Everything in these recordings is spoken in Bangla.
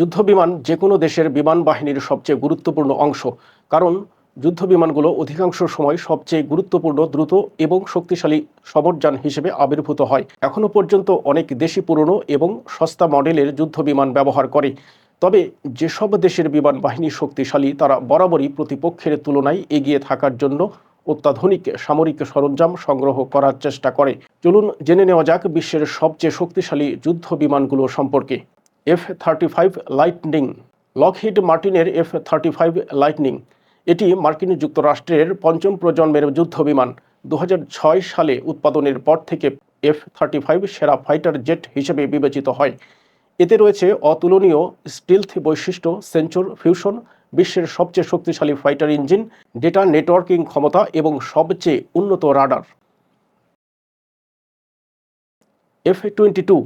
যুদ্ধবিমান যে কোনো দেশের বিমান বাহিনীর সবচেয়ে গুরুত্বপূর্ণ অংশ। কারণ যুদ্ধ বিমানগুলো অধিকাংশ সময় সবচেয়ে গুরুত্বপূর্ণ, দ্রুত এবং শক্তিশালী সবরযান হিসেবে আবির্ভূত হয়। এখনও পর্যন্ত অনেক দেশি পুরনো এবং সস্তা মডেলের যুদ্ধ বিমান ব্যবহার করে। তবে যেসব দেশের বিমান বাহিনী শক্তিশালী, তারা বরাবরই প্রতিপক্ষের তুলনায় এগিয়ে থাকার জন্য অত্যাধুনিক সামরিক সরঞ্জাম সংগ্রহ করার চেষ্টা করে। চলুন জেনে নেওয়া যাক বিশ্বের সবচেয়ে শক্তিশালী যুদ্ধ বিমানগুলো সম্পর্কে। F thirty five lightning Lockheed মার্টিনের এফ থার্টি ফাইভ লাইটনিং এটি মার্কিন যুক্তরাষ্ট্রের পঞ্চম প্রজন্মের যুদ্ধ বিমান। দু হাজার ছয় সালে উৎপাদনের পর থেকে এফ থার্টি ফাইভ সেরা ফাইটার জেট হিসেবে বিবেচিত হয়। এতে রয়েছে অতুলনীয় স্টিলথ বৈশিষ্ট্য সেন্সর ফিউশন বিশ্বের সবচেয়ে শক্তিশালী ফাইটার ইঞ্জিন ডেটা নেটওয়ার্কিং ক্ষমতা এবং সবচেয়ে উন্নত radar F twenty two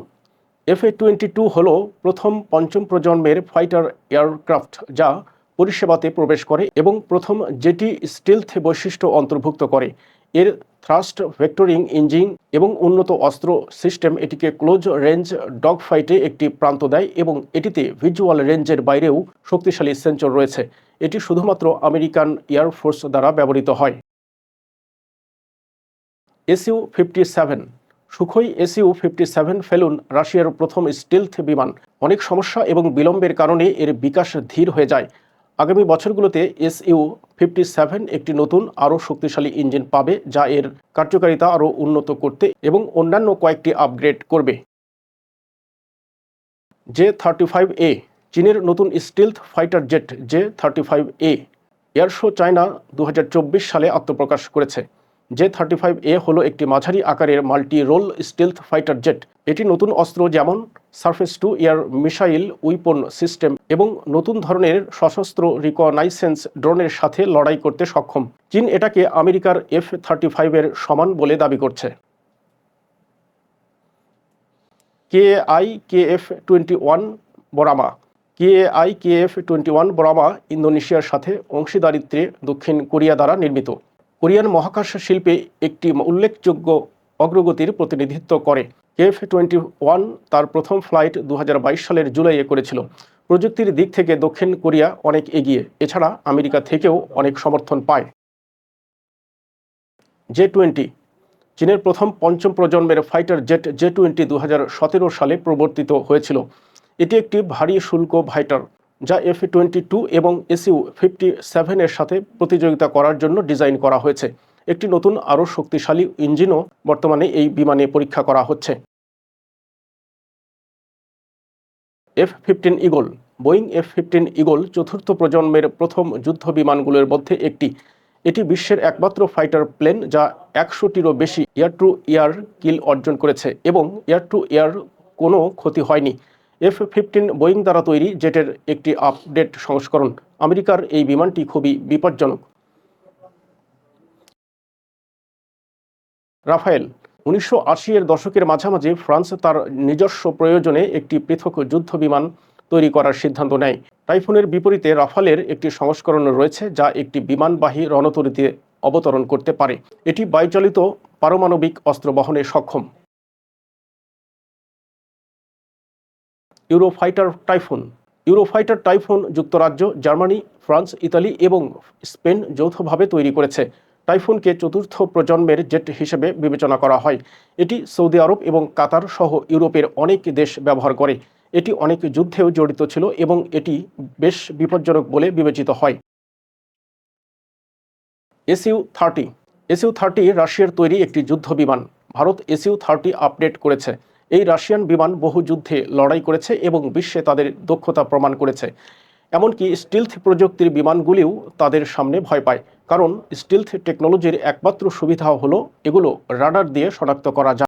F A twenty two হল প্রথম পঞ্চম প্রজন্মের ফাইটার এয়ারক্রাফট যা পরিষেবাতে প্রবেশ করে এবং প্রথম যেটি স্টিলথ বৈশিষ্ট্য অন্তর্ভুক্ত করে। এর থ্রাস্ট, ভেক্টরিং ইঞ্জিন এবং উন্নত অস্ত্র সিস্টেম এটিকে ক্লোজ রেঞ্জ ডগ ফাইটে একটি প্রান্ত দেয় এবং এটিতে ভিজুয়াল রেঞ্জের বাইরেও শক্তিশালী সেন্সর রয়েছে। এটি শুধুমাত্র আমেরিকান এয়ারফোর্স দ্বারা ব্যবহৃত হয়। SU fifty seven Sukhoi SU fifty seven felon রাশিয়ার প্রথম স্টিলথ বিমান। অনেক সমস্যা এবং বিলম্বের কারণে এর বিকাশ ধীর হয়ে যায়। আগামী বছরগুলোতে এসইউ ফিফটি সেভেন একটি নতুন আরও শক্তিশালী ইঞ্জিন পাবে, যা এর কার্যকারিতা আরও উন্নত করতে এবং অন্যান্য কয়েকটি আপগ্রেড করবে। জে থার্টি ফাইভ এ, চীনের নতুন stealth fighter jet J thirty five A air show China দু হাজার চব্বিশ সালে আত্মপ্রকাশ করেছে। জে থার্টি ফাইভ এ হলো একটি মাঝারি আকারের multi role stealth fighter jet. এটি নতুন অস্ত্র যেমন surface to air missile, weapon system এবং নতুন ধরনের সশস্ত্র রিকনাইসেন্স ড্রোনের সাথে লড়াই করতে সক্ষম। চীন এটাকে আমেরিকার এফ থার্টি ফাইভের সমান বলে দাবি করছে। K I K F twenty one Boramae. K I K F twenty one Boramae ইন্দোনেশিয়ার সাথে অংশীদারিত্বে দক্ষিণ কোরিয়া দ্বারা নির্মিত। কোরিয়ান মহাকাশ শিল্পে একটি উল্লেখযোগ্য অগ্রগতির প্রতিনিধিত্ব করে। কেএফ টোয়েন্টি ওয়ান তার প্রথম ফ্লাইট দু হাজার বাইশ সালের জুলাইয়ে করেছিল। প্রযুক্তির দিক থেকে দক্ষিণ কোরিয়া অনেক এগিয়ে, এছাড়া আমেরিকা থেকেও অনেক সমর্থন পায়। জে টোয়েন্টি চীনের প্রথম পঞ্চম প্রজন্মের ফাইটার জেট জে টোয়েন্টি দু হাজার সতেরো সালে প্রবর্তিত হয়েছিল। এটি একটি ভারী শুল্ক ফাইটার যা এফ টোয়েন্টি টু এবং এসইউ ফিফটি সেভেনের সাথে প্রতিযোগিতা করার জন্য ডিজাইন করা হয়েছে। একটি নতুন আরও শক্তিশালী ইঞ্জিনও বর্তমানে এই বিমানে পরীক্ষা করা হচ্ছে। F fifteen Eagle Boeing F fifteen Eagle চতুর্থ প্রজন্মের প্রথম যুদ্ধ বিমানগুলোর মধ্যে একটি। এটি বিশ্বের একমাত্র ফাইটার প্লেন যা একশোটিরও বেশি এয়ার টু এয়ার কিল অর্জন করেছে এবং এয়ার টু এয়ার কোনো ক্ষতি হয়নি। এফ ফিফটিন বোয়িং দ্বারা তৈরি জেটের একটি আপডেট সংস্করণ। আমেরিকার এই বিমানটি খুবই বিপজ্জনক। রাফায়েল, উনিশশো আশি এর দশকের মাঝামাঝি ফ্রান্স তার নিজস্ব প্রয়োজনে একটি পৃথক যুদ্ধ বিমান তৈরি করার সিদ্ধান্ত নেয়। টাইফুনের বিপরীতে রাফালের একটি সংস্করণ রয়েছে যা একটি বিমানবাহী রণতরীতে অবতরণ করতে পারে। এটি বায়ুচালিত পারমাণবিক অস্ত্র বহনে সক্ষম। Eurofighter Typhoon. ইউরোফাইটার টাইফুন যুক্তরাজ্য, জার্মানি, ফ্রান্স, ইতালি এবং স্পেন যৌথভাবে তৈরি করেছে। টাইফুনকে চতুর্থ প্রজন্মের জেট হিসেবে বিবেচনা করা হয়। এটি সৌদি আরব এবং কাতার সহ ইউরোপের অনেক দেশ ব্যবহার করে। এটি অনেক যুদ্ধেও জড়িত ছিল এবং এটি বেশ বিপজ্জনক বলে বিবেচিত হয়। SU thirty. এসইউ থার্টি রাশিয়ার তৈরি একটি যুদ্ধ বিমান ভারত এসইউ থার্টি আপডেট করেছে। এই রাশিয়ান বিমান বহু যুদ্ধে লড়াই করেছে এবং বিশ্বে তাদের দক্ষতা প্রমাণ করেছে। এমনকি স্টিলথ প্রযুক্তির বিমানগুলিও তাদের সামনে ভয় পায়। কারণ স্টিলথ টেকনোলজির একমাত্র সুবিধা হলো এগুলো রাডার দিয়ে শনাক্ত করা যায়।